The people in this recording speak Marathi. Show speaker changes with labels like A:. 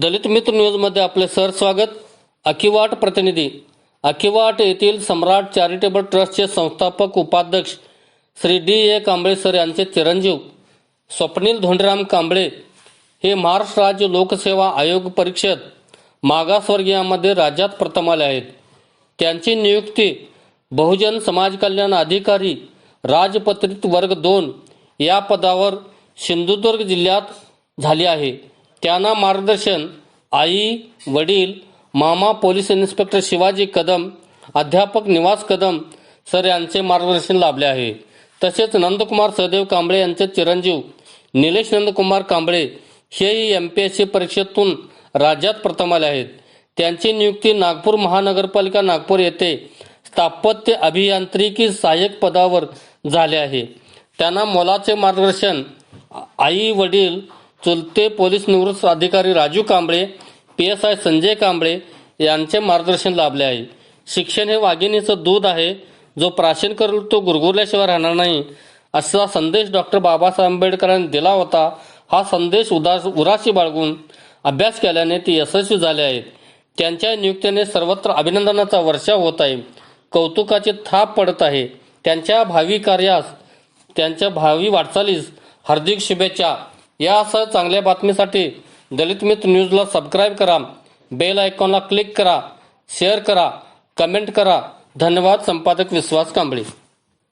A: दलित मित्र न्यूजमध्ये आपले सर स्वागत. अखिवाट प्रतिनिधी. अखिवाट येथील सम्राट चॅरिटेबल ट्रस्टचे संस्थापक उपाध्यक्ष Shri D A Kamble sir यांचे चिरंजीव. स्वप्नील धोंडराम कांबळे हे महाराष्ट्र राज्य लोकसेवा आयोग परिषद मागासवर्गीयामध्ये राज्यात प्रथम आले आहेत. त्यांची नियुक्ती बहुजन समाज कल्याण अधिकारी राजपत्रित वर्ग दोन या पदावर सिंधुदुर्ग जिल्ह्यात झाली आहे. त्यांना मार्गदर्शन आई वडील मामा पोलीस इन्स्पेक्टर शिवाजी कदम अध्यापक निवास कदम सर यांचे मार्गदर्शन लाभले आहे. तसेच नंदकुमार सहदेव कांबळे यांचे चिरंजीव निलेश नंदकुमार कांबळे हेही एम पी एस सी परीक्षेतून राज्यात प्रथम आले आहेत. त्यांची नियुक्ती नागपूर महानगरपालिका नागपूर येथे स्थापत्य अभियांत्रिकी सहाय्यक पदावर झाले आहे. त्यांना मोलाचे मार्गदर्शन आई वडील चुलते पोलीस निवृत्त अधिकारी Raju Kamble P S I Sanjay Kamble यांचे मार्गदर्शन लाभले आहे. शिक्षण हे वाघिणीचं दूध आहे. जो प्राचीन करेल तो गुरगुरल्याशिवाय राहणार नाही असा संदेश डॉक्टर बाबासाहेब आंबेडकरांनी दिला होता. हा संदेश उदास उराशी बाळगून अभ्यास केल्याने ते यशस्वी झाले आहेत. त्यांच्या नियुक्तीने सर्वत्र अभिनंदनाचा वर्षाव होत आहे. कौतुकाची थाप पडत आहे. त्यांच्या भावी कार्यास त्यांच्या भावी वाटचालीस हार्दिक शुभेच्छा. यासह चांगल्या बातमीसाठी दलित मित्र न्यूजला सबस्क्राईब करा बेल आयकॉनला क्लिक करा शेअर करा कमेंट करा. धन्यवाद संपादक विश्वास कांबळे.